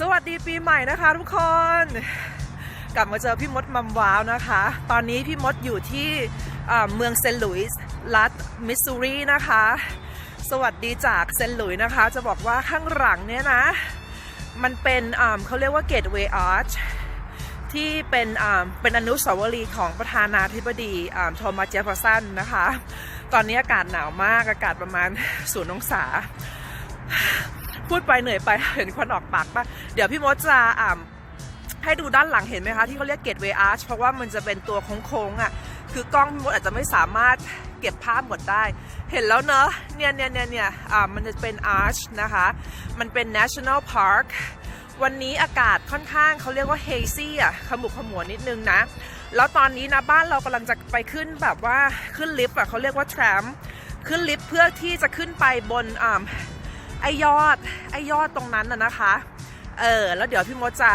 สวัสดีปีใหม่นะคะทุกคน กลับมาเจอพี่มดมัมว้าวนะคะ ตอนนี้พี่มดอยู่ที่เมืองเซนต์หลุยส์รัฐมิสซูรีนะคะ สวัสดีจากเซนต์หลุยส์นะคะ จะบอกว่าข้างหลังเนี่ยนะ มันเป็นเขาเรียกว่าเกตเวย์อาร์ชที่เป็นเป็นอนุสาวรีย์ของประธานาธิบดีโทมัสเจฟเฟอร์สันนะคะ ตอนนี้อากาศหนาวมากอากาศประมาณศูนย์องศา พูดไปเหนื่อยไปเห็นควันออกปากปะเดี๋ยวพี่มดจะอ่าให้ดูด้านหลังเห็นไหมคะ ที่เขาเรียกเกตเวอาร์ชเพราะว่ามันจะเป็นตัวโค้งๆอะ คือกล้องพี่มดอาจจะไม่สามารถเก็บภาพหมดได้ เห็นแล้วเนอะเนี่ยเนี่ยเนี่ยเนี่ยอ่ามันจะเป็นอาร์ชนะคะ มันเป็น national park วันนี้อากาศค่อนข้างเขาเรียกว่า hazy อะขมุกขมัวนิดนึงนะ แล้วตอนนี้นะบ้านเรากำลังจะไปขึ้นแบบว่าขึ้นลิฟต์อะเขาเรียกว่า tram ขึ้นลิฟต์เพื่อที่จะขึ้นไปบนอ่า ไอยอดไอยอดตรงนั้นน่ะนะคะ เออแล้วเดี๋ยวพี่มดจะ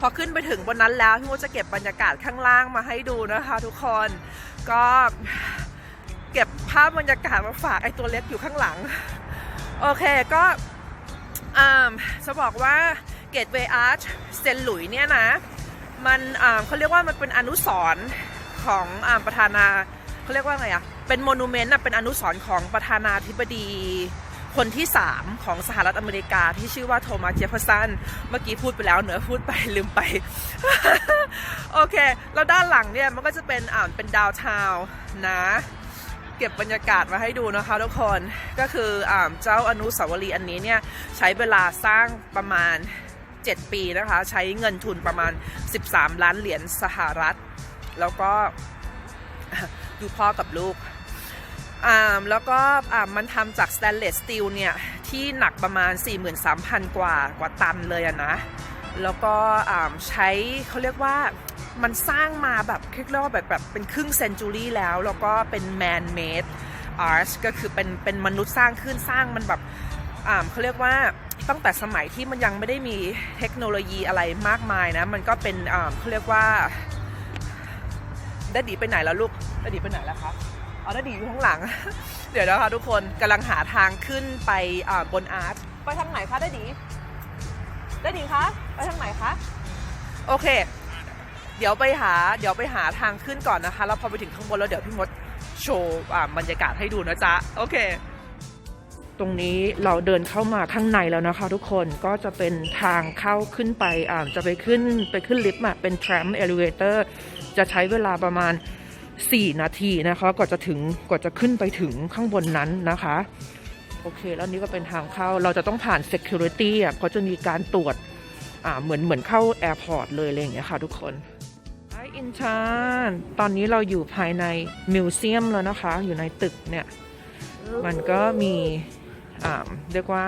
พอขึ้นไปถึงบนนั้นแล้วพี่มดจะเก็บบรรยากาศข้างล่างมาให้ดูนะคะทุกคนก็เก็บภาพบรรยากาศมาฝากไอตัวเล็กอยู่ข้างหลัง โอเคก็อ่าจะบอกว่าเกตเวย์อาร์ชเซนหลุยเนี่ยนะ มันอ่าเขาเรียกว่ามันเป็นอนุสรณ์ของอ่าประธานาเขาเรียกว่าไงอะเป็นโมนูเมนต์อะเป็นอนุสรณ์ของประธานาธิบดี คนที่ 3 ของสหรัฐอเมริกาที่ชื่อว่าโทมัสเจฟเฟอร์สันเมื่อกี้พูดไปแล้วเหนือพูดไปลืมไป โอเค แล้วด้านหลังเนี่ย มันก็จะเป็นอ่าเป็นดาวทาวนะ เก็บบรรยากาศมาให้ดูนะคะทุกคนก็คืออ่าเจ้าอนุสาวรีย์อันนี้เนี่ย ใช้เวลาสร้างประมาณ 7 ปีนะคะ ใช้เงินทุนประมาณ 13 ล้านเหรียญสหรัฐ แล้วก็ดูพ่อกับลูก แล้วก็มันทำจากสแตนเลสสตีลเนี่ยที่หนักประมาณ 43,000 กว่ากว่าตันเลยนะ แล้วก็ใช้เขาเรียกว่ามันสร้างมาแบบเรียกว่าแบบแบบเป็นครึ่งเซนจูรี่แล้ว แล้วก็เป็นแมนเมดอาร์ตก็คือเป็นเป็นมนุษย์สร้างขึ้นสร้างมันแบบเขาเรียกว่าตั้งแต่สมัยที่มันยังไม่ได้มีเทคโนโลยีอะไรมากมายนะ มันก็เป็นเขาเรียกว่าดดดีไปไหนแล้วลูกดดดีไปไหนแล้วครับ เอาได้ดีอยู่ข้างหลัง เดี๋ยวนะคะทุกคนกำลังหาทางขึ้นไปบนอาร์ตไปทางไหนคะได้ดี ได้ดีคะไปทางไหนคะโอเค เดี๋ยวไปหา เดี๋ยวไปหาทางขึ้นก่อนนะคะ แล้วพอไปถึงข้างบนแล้วเดี๋ยวพี่มดโชว์บรรยากาศให้ดูนะจ๊ะ โอเค ตรงนี้เราเดินเข้ามาข้างในแล้วนะคะ ทุกคนก็จะเป็นทางเข้าขึ้นไปจะไปขึ้นไปขึ้นลิฟต์เป็น tram elevator จะใช้เวลาประมาณ 4 นาทีนะคะกว่าจะถึงกว่าจะขึ้นไปถึงข้างบนนั้นนะคะ โอเค แล้วนี่ก็เป็นทางเข้าเราจะต้องผ่าน security อะเพราะจะมีการตรวจอ่าเหมือนเหมือนเข้าแอร์พอร์ตเลยอะไรอย่างเงี้ยค่ะทุกคนไออินชานตอนนี้เราอยู่ภายในมิวเซียมแล้วนะคะ อยู่ในตึกเนี่ย มันก็มีอ่าเรียกว่า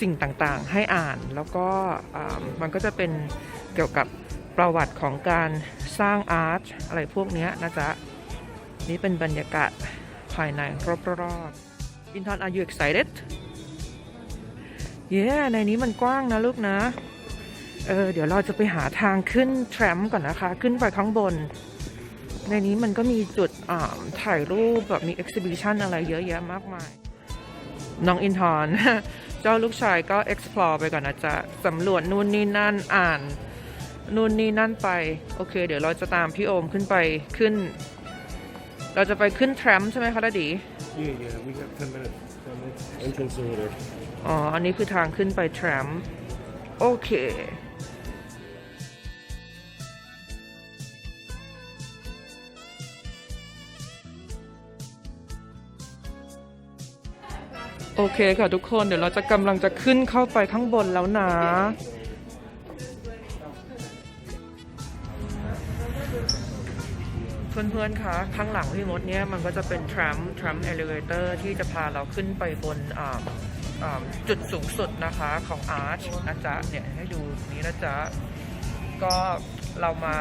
สิ่งต่างๆ ให้อ่านแล้วก็อ่ามันก็จะเป็นเกี่ยวกับประวัติของการ สร้างอาร์ตอะไรพวกเนี้ยนะจ๊ะ นี่เป็นบรรยากาศภายในรอบๆอินทอน are you excited เย้ในนี้มันกว้างนะลูกนะ เออ เดี๋ยวเราจะไปหาทางขึ้นแทรมก่อนนะคะ ขึ้นไปข้างบน ในนี้มันก็มีจุดถ่ายรูปแบบมี exhibition อะไรเยอะแยะมากมาย น้องอินทอน เจ้าลูกชายก็ explore ไปก่อนนะจ๊ะ สำรวจนู่นนี่นั่นอ่าน นู่นนี่นั่นไป โอเค เดี๋ยวเราจะตามพี่โอมขึ้นไปขึ้น เราจะไปขึ้นแทรมใช่ไหมคะดาดี Yeah, yeah, we got 10 minutes. 10 minutes. Entrance over there. อ๋อ อันนี้คือทางขึ้นไปแทรมโอเค โอเคค่ะทุกคนเดี๋ยวเราจะกำลังจะขึ้นเข้าไปข้างบนแล้วนะ พื่อนๆ คะ ข้างหลังพี่มดเนี่ยมันก็จะเป็น tram tram elevator ที่จะพาเราขึ้นไปบนอ่าอ่าจุดสูงสุดนะคะของ arch นะจ๊ะเนี่ยให้ดูนี้นะจ๊ะ ก็เรามา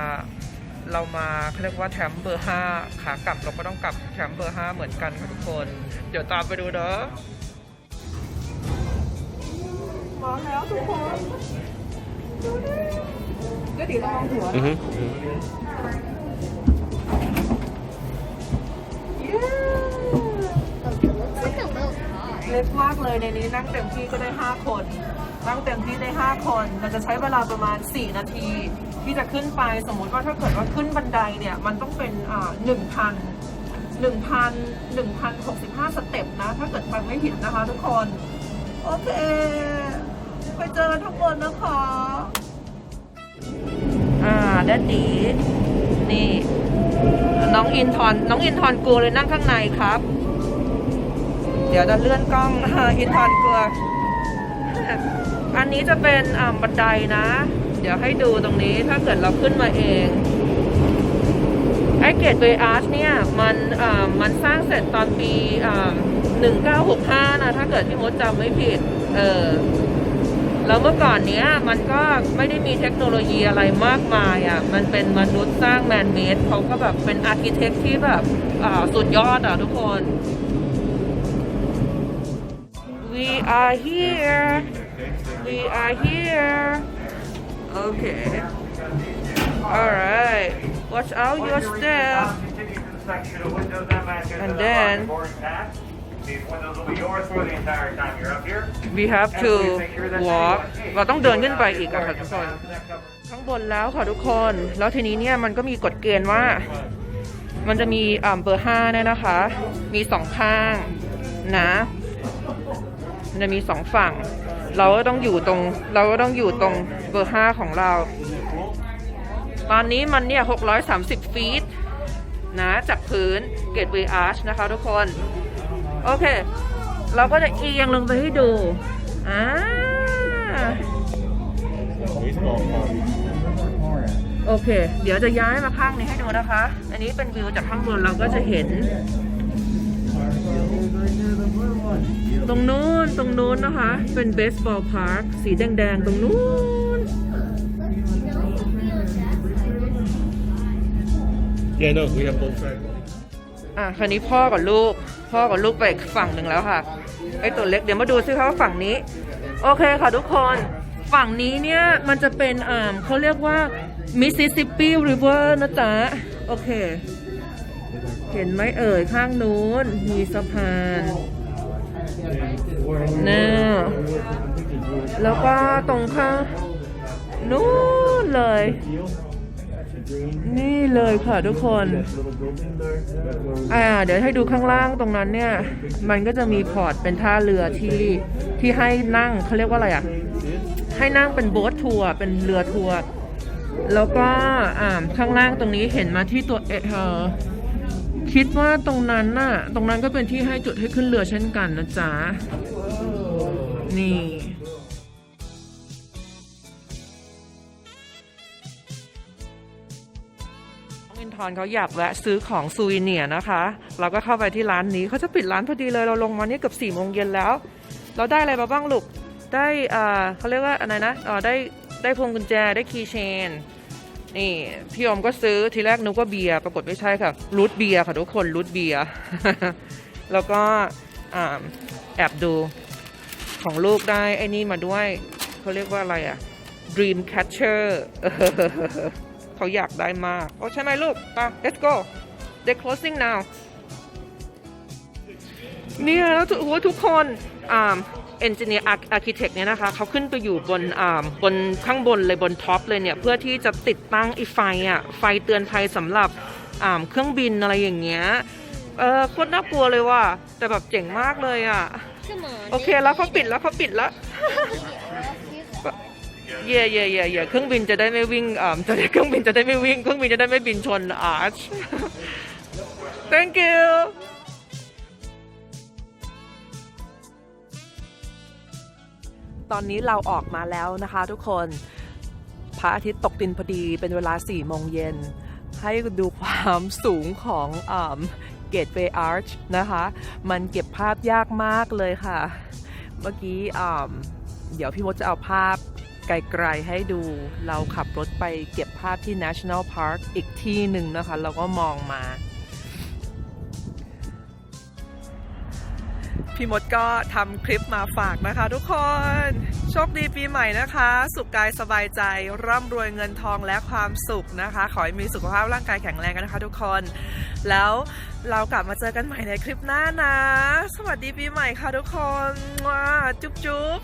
เรามาเขาเรียกว่าแทมเบอร์ 5 ขากลับเราก็ต้องกลับแทมเบอร์ 5 เหมือนกันค่ะทุกคน เดี๋ยวตามไปดูเด้อมาแล้วทุกคนดูดิก็ดีระวังหัว เล็กมากเลยในนี้นั่งเต็มที่ก็ได้ 5 คน นั่งเต็มที่ได้ 5 คนมันจะใช้เวลาประมาณ 4 นาที ที่จะขึ้นไปสมมุติว่าถ้าเกิดว่าขึ้นบันไดเนี่ยมันต้องเป็นอ่าหนึ่งพันหนึ่งพันหนึ่งพันหกสิบห้าสเต็ปนะ ถ้าเกิดฟังไม่ผิดนะคะทุกคน โอเค ไปเจอกันทุกคนนะคะ อ่าแดดดีนี่ น้องอินทอนน้องอินทอนกลัวเลยนั่งข้างในครับ ดี๋ยวจะเลื่อนกล้องอินทอนกลัว อันนี้จะเป็นบันไดนะ เดี๋ยวให้ดูตรงนี้ถ้าเกิดเราขึ้นมาเองไอเกตเวย์อาร์ชเนี่ยมันมันสร้างเสร็จตอนปีอ่า1965นะ ถ้าเกิดพี่มดจำไม่ผิด เออแล้วเมื่อก่อนเนี้ยมันก็ไม่ได้มีเทคโนโลยีอะไรมากมายอะ มันเป็นมนุษย์สร้างแมนเมดเขาก็แบบเป็นอาร์เคเต็กที่แบบสุดยอดอะทุกคน Are here. We are here. Okay. All right. Watch out your step. And then we have to walk เราต้องเดินขึ้นไปอีกอะค่ะทุกคนข้างบนแล้วค่ะทุกคน แล้วทีนี้เนี่ยมันก็มีกฎเกณฑ์ว่า มันจะมีเบอร์ห้าเนี่ยนะคะ มีสองข้างนะ มันจะมีสองฝั่ง เราก็ต้องอยู่ตรง เราก็ต้องอยู่ตรงเบอร์ห้าของเรา ตอนนี้มันเนี่ย630ฟีตนะจากพื้นเกตเวย์อาร์ชนะคะทุกคน โอเค เราก็จะเอียงลงไปให้ดูอ่าโอเค เดี๋ยวจะย้ายมาข้างนี้ให้ดูนะคะ อันนี้เป็นวิวจากข้างบนเราก็จะเห็น ตรงนู้นตรงนู้นนะคะ เป็นเบสบอลพาร์คสีแดงๆ ตรงนู้น Yeah, no, we have both tracks. อะคราวนี้พ่อกับลูก พ่อกับลูกไปอีกฝั่งหนึ่งแล้วค่ะ ไอตัวเล็กเดี๋ยวมาดูซิคะว่าฝั่งนี้ โอเคค่ะทุกคน ฝั่งนี้เนี่ย มันจะเป็นอ่าเขาเรียกว่า Mississippi River นะจ๊ะ โอเค เห็นไหมเอ่ยข้างนู้น มีสะพาน น่แล้วก็ตรงข้างนู้นเลย นี่เลยค่ะทุกคน อ่า เดี๋ยวให้ดูข้างล่างตรงนั้นเนี่ย มันก็จะมีพอร์ตเป็นท่าเรือที่ที่ให้นั่งเขาเรียกว่าอะไรอะ ให้นั่งเป็นโบ๊ททัวร์เป็นเรือทัวร์แล้วก็อ่าข้างล่างตรงนี้เห็นมาที่ตัวเอเออ คิดว่าตรงนั้นน่ะ ตรงนั้นก็เป็นที่ให้จุดให้ขึ้นเรือเช่นกันนะจ๊ะ นี่ น้องอินทอนเขาอยากแวะซื้อของซูวิเนียนะคะ เราก็เข้าไปที่ร้านนี้เขาจะปิดร้านพอดีเลย เราลงมานี่เกือบสี่โมงเย็นแล้ว เราได้อะไรมาบ้างลูก ได้ อ่าเขาเรียกว่าอะไรนะอ๋อได้ ได้พวงกุญแจ ได้คีย์เชน นี่พี่อมก็ซื้อทีแรกนึกว่าเบียร์ปรากฏไม่ใช่ค่ะรูทเบียร์ค่ะทุกคนรูทเบียร์แล้วก็แอบดูของลูกได้ไอ้นี่มาด้วยเขาเรียกว่าอะไรอะ Dream Catcher เขาอยากได้มาก โอ้ใช่ไหมลูกไป let's go they closing now เนี่ยแล้วทุกโอ้ทุกคนอ่า เอนจิเนียร์อาร์เคเต็กเนี่ยนะคะเขาขึ้นไปอยู่บนอ่าบนข้างบนเลยบนท็อปเลยเนี่ยเพื่อที่จะติดตั้งไอ้ไฟอะไฟเตือนภัยสำหรับอ่าเครื่องบินอะไรอย่างเงี้ยเออโคตรน่ากลัวเลยว่ะแต่แบบเจ๋งมากเลยอะ โอเคแล้วเขาปิดแล้วเขาปิดแล้ว เย่เย่เย่เย่เครื่องบินจะได้ไม่วิ่งอ่าจะได้เครื่องบินจะได้ไม่วิ่ง เครื่องบินจะได้ไม่บินชนอาร์ช thank you ตอนนี้เราออกมาแล้วนะคะทุกคนพระอาทิตย์ตกดินพอดีเป็นเวลา4โมงเย็น ให้ดูความสูงของเกตเวย์อาร์ชนะคะ มันเก็บภาพยากมากเลยค่ะ เมื่อกี้เดี๋ยวพี่มดจะเอาภาพไกลๆให้ดูเราขับรถไปเก็บภาพที่ National Park อีกที่หนึ่งนะคะ เราก็มองมา พี่มดก็ทำคลิปมาฝากนะคะทุกคน โชคดีปีใหม่นะคะ สุขกายสบายใจ ร่ำรวยเงินทองและความสุขนะคะ ขอให้มีสุขภาพร่างกายแข็งแรงกันนะคะทุกคน แล้วเรากลับมาเจอกันใหม่ในคลิปหน้านะ สวัสดีปีใหม่ค่ะทุกคนว้าจุ๊บจุ๊บ